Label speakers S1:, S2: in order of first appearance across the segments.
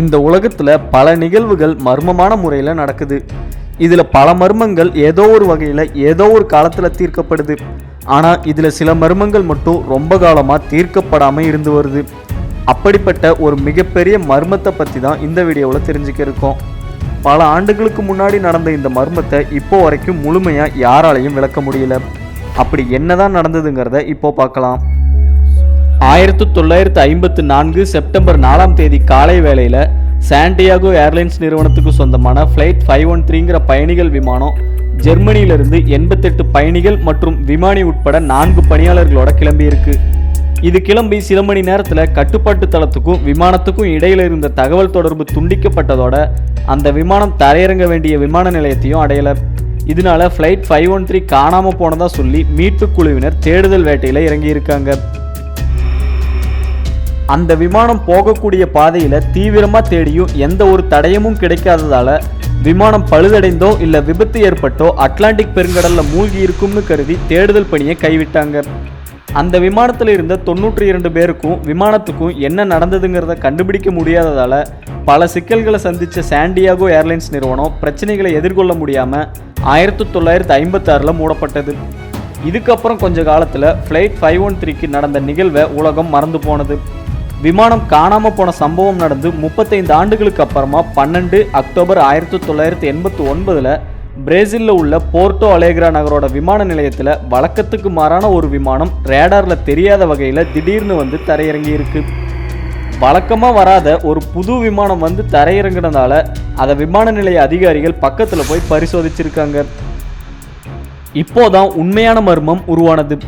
S1: இந்த உலகத்தில் பல நிகழ்வுகள் மர்மமான முறையில் நடக்குது. இதில் பல மர்மங்கள் ஏதோ ஒரு வகையில் ஏதோ ஒரு காலத்தில் தீர்க்கப்படுது. ஆனால் இதில் சில மர்மங்கள் மட்டும் ரொம்ப காலமாக தீர்க்கப்படாமல் இருந்து வருது. அப்படிப்பட்ட ஒரு மிகப்பெரிய மர்மத்தை பற்றி தான் இந்த வீடியோவில் தெரிஞ்சுக்க இருக்கோம். பல ஆண்டுகளுக்கு முன்னாடி நடந்த இந்த மர்மத்தை இப்போ வரைக்கும் முழுமையாக யாராலையும் விளக்க முடியல. அப்படி என்னதான் நடந்ததுங்கிறத இப்போ பார்க்கலாம். ஆயிரத்தி தொள்ளாயிரத்து ஐம்பத்து நான்கு செப்டம்பர் நாலாம் தேதி காலை வேளையில் சாண்டியாகோ ஏர்லைன்ஸ் நிறுவனத்துக்கு சொந்தமான ஃப்ளைட் ஃபைவ் ஒன் த்ரீங்கிற பயணிகள் விமானம் ஜெர்மனியிலிருந்து எண்பத்தெட்டு பயணிகள் மற்றும் விமானி உட்பட நான்கு பணியாளர்களோட கிளம்பியிருக்கு. இது கிளம்பி சில மணி நேரத்தில் கட்டுப்பாட்டு தளத்துக்கும் விமானத்துக்கும் இடையில இருந்த தகவல் தொடர்பு துண்டிக்கப்பட்டதோட அந்த விமானம் தரையிறங்க வேண்டிய விமான நிலையத்தையும் அடையலை. இதனால ஃப்ளைட் ஃபைவ் ஒன் த்ரீ காணாமல் போனதாக சொல்லி மீட்புக் குழுவினர் தேடுதல் வேட்டையில் இறங்கியிருக்காங்க. அந்த விமானம் போகக்கூடிய பாதையில் தீவிரமாக தேடியும் எந்த ஒரு தடயமும் கிடைக்காததால் விமானம் பழுதடைந்தோ இல்லை விபத்து ஏற்பட்டோ அட்லாண்டிக் பெருங்கடலில் மூழ்கி இருக்கும்னு கருதி தேடுதல் பணியை கைவிட்டாங்க. அந்த விமானத்தில் இருந்த தொண்ணூற்றி இரண்டு பேருக்கும் விமானத்துக்கும் என்ன நடந்ததுங்கிறத கண்டுபிடிக்க முடியாததால் பல சிக்கல்களை சந்தித்த சாண்டியாகோ ஏர்லைன்ஸ் நிறுவனம் பிரச்சனைகளை எதிர்கொள்ள முடியாமல் ஆயிரத்தி தொள்ளாயிரத்தி ஐம்பத்தாறில் மூடப்பட்டது. இதுக்கப்புறம் கொஞ்ச காலத்தில் ஃப்ளைட் ஃபைவ் ஒன் த்ரீக்கு நடந்த நிகழ்வை உலகம் மறந்து போனது. விமானம் காணாமல் போன சம்பவம் நடந்து முப்பத்தைந்து ஆண்டுகளுக்கு அப்புறமா பன்னெண்டு அக்டோபர் ஆயிரத்தி தொள்ளாயிரத்தி எண்பத்தி ஒன்பதில் பிரேசிலில் உள்ள போர்ட்டோ அலேக்ரா நகரோட விமான நிலையத்தில் வழக்கத்துக்கு மாறான ஒரு விமானம் ரேடாரில் தெரியாத வகையில் திடீர்னு வந்து தரையிறங்கி இருக்கு. வழக்கமாக வராத ஒரு புது விமானம் வந்து தரையிறங்கினதால அதை விமான நிலைய அதிகாரிகள் பக்கத்தில் போய் பரிசோதிச்சிருக்காங்க. இப்போதான் உண்மையான மர்மம் உருவானது.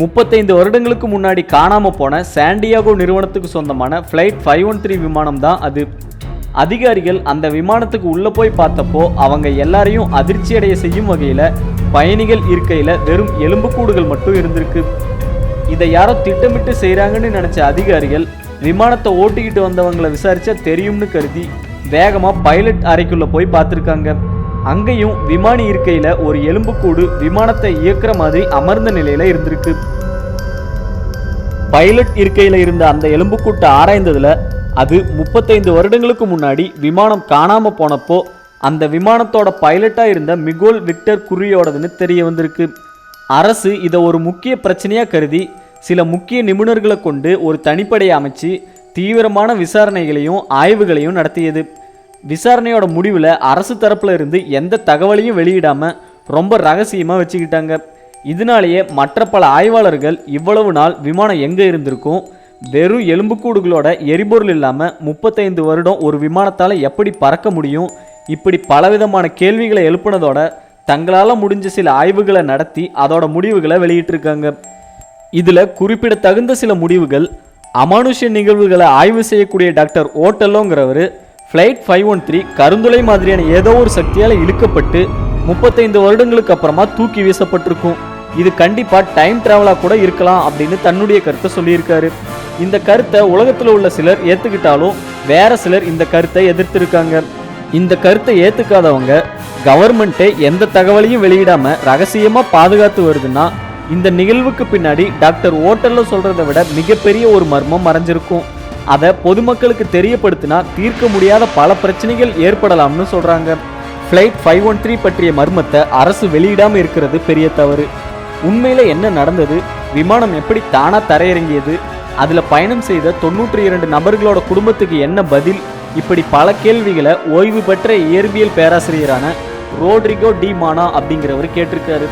S1: முப்பத்தைந்து வருடங்களுக்கு முன்னாடி காணாமல் போன சாண்டியாகோ நிறுவனத்துக்கு சொந்தமான ஃப்ளைட் ஃபைவ் ஒன் த்ரீ விமானம் தான் அது. அதிகாரிகள் அந்த விமானத்துக்கு உள்ளே போய் பார்த்தப்போ அவங்க எல்லாரையும் அதிர்ச்சி அடைய செய்யும் வகையில் பயணிகள் இருக்கையில் வெறும் எலும்புக்கூடுகள் மட்டும் இருந்திருக்கு. இதை யாரோ திட்டமிட்டு செய்கிறாங்கன்னு நினச்ச அதிகாரிகள் விமானத்தை ஓட்டிக்கிட்டு வந்தவங்களை விசாரித்தா தெரியும்னு கருதி வேகமாக பைலட் அறைக்குள்ளே போய் பார்த்துருக்காங்க. அங்கேயும் விமானி இருக்கையில் ஒரு எலும்புக்கூடு விமானத்தை இயக்குற மாதிரி அமர்ந்த நிலையில் இருந்திருக்கு. பைலட் இருக்கையில் இருந்த அந்த எலும்புக்கூட்டை ஆராய்ந்ததில் அது முப்பத்தைந்து வருடங்களுக்கு முன்னாடி விமானம் காணாமல் போனப்போ அந்த விமானத்தோட பைலட்டாக இருந்த மிகோல் விக்டர் குரியோடதுன்னு தெரிய வந்திருக்கு. அரசு இதை ஒரு முக்கிய பிரச்சனையாக கருதி சில முக்கிய நிபுணர்களை கொண்டு ஒரு தனிப்படையை அமைச்சு தீவிரமான விசாரணைகளையும் ஆய்வுகளையும் நடத்தியது. விசாரணையோட முடிவில் அரசு தரப்புல இருந்து எந்த தகவலையும் வெளியிடாமல் ரொம்ப ரகசியமாக வச்சுக்கிட்டாங்க. இதனாலேயே மற்ற பல ஆய்வாளர்கள் இவ்வளவு நாள் விமானம் எங்கே இருந்திருக்கும்? வெறும் எலும்புக்கூடுகளோட எரிபொருள் இல்லாமல் முப்பத்தைந்து வருடம் ஒரு விமானத்தால் எப்படி பறக்க முடியும்? இப்படி பலவிதமான கேள்விகளை எழுப்புனதோட தங்களால் முடிஞ்ச சில ஆய்வுகளை நடத்தி அதோட முடிவுகளை வெளியிட்டிருக்காங்க. இதில் குறிப்பிடத்தகுந்த சில முடிவுகள் அமானுஷ்ய நிகழ்வுகளை ஆய்வு செய்யக்கூடிய டாக்டர் ஓட்டல்லோங்கிறவர் ஃப்ளைட் ஃபைவ் ஒன் த்ரீ கருந்துளை மாதிரியான ஏதோ ஒரு சக்தியால் இழுக்கப்பட்டு முப்பத்தைந்து வருடங்களுக்கு அப்புறமா தூக்கி வீசப்பட்டிருக்கும். இது கண்டிப்பாக டைம் ட்ராவலாக கூட இருக்கலாம் அப்படின்னு தன்னுடைய கருத்தை சொல்லியிருக்காரு. இந்த கருத்தை உலகத்தில் உள்ள சிலர் ஏற்றுக்கிட்டாலும் வேற சிலர் இந்த கருத்தை எதிர்த்திருக்காங்க. இந்த கருத்தை ஏற்றுக்காதவங்க கவர்மெண்ட்டே எந்த தகவலையும் வெளியிடாமல் ரகசியமாக பாதுகாத்து வருதுன்னா இந்த நிகழ்வுக்கு பின்னாடி டாக்டர் ஓட்டலில் சொல்கிறத விட மிகப்பெரிய ஒரு மர்மம் மறைஞ்சிருக்கும். அதை பொதுமக்களுக்கு தெரியப்படுத்தினா தீர்க்க முடியாத பல பிரச்சனைகள் ஏற்படலாம்னு சொல்கிறாங்க ஃப்ளைட் ஃபைவ் ஒன் த்ரீ பற்றிய மர்மத்தை அரசு வெளியிடாமல் இருக்கிறது பெரிய தவறு. உண்மையில் என்ன நடந்தது? விமானம் எப்படி தானாக தரையிறங்கியது? அதில் பயணம் செய்த தொண்ணூற்றி இரண்டு நபர்களோட குடும்பத்துக்கு என்ன பதில்? இப்படி பல கேள்விகளை ஓய்வு பெற்ற இயற்பியல் பேராசிரியரான ரோட்ரிகோ டி மானா அப்படிங்கிறவர் கேட்டிருக்காரு.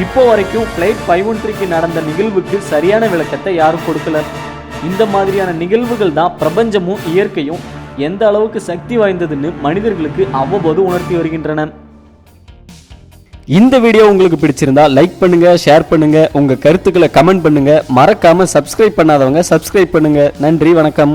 S1: இப்போ வரைக்கும் ஃப்ளைட் ஃபைவ் ஒன் த்ரீக்கு நடந்த நிகழ்வுக்கு சரியான விளக்கத்தை யாரும் கொடுக்கல. இந்த மாதிரியான நிகழ்வுகள் தான் பிரபஞ்சமும் இயற்கையும் எந்த அளவுக்கு சக்தி வாய்ந்ததுன்னு மனிதர்களுக்கு அவ்வப்போது உணர்த்தி வருகின்றன. இந்த வீடியோ உங்களுக்கு பிடிச்சிருந்தா லைக் பண்ணுங்க ஷேர் பண்ணுங்க உங்க கருத்துக்களை கமெண்ட் பண்ணுங்க. மறக்காம சப்ஸ்கிரைப் பண்ணாதவங்க சப்ஸ்கிரைப் பண்ணுங்க. நன்றி வணக்கம்.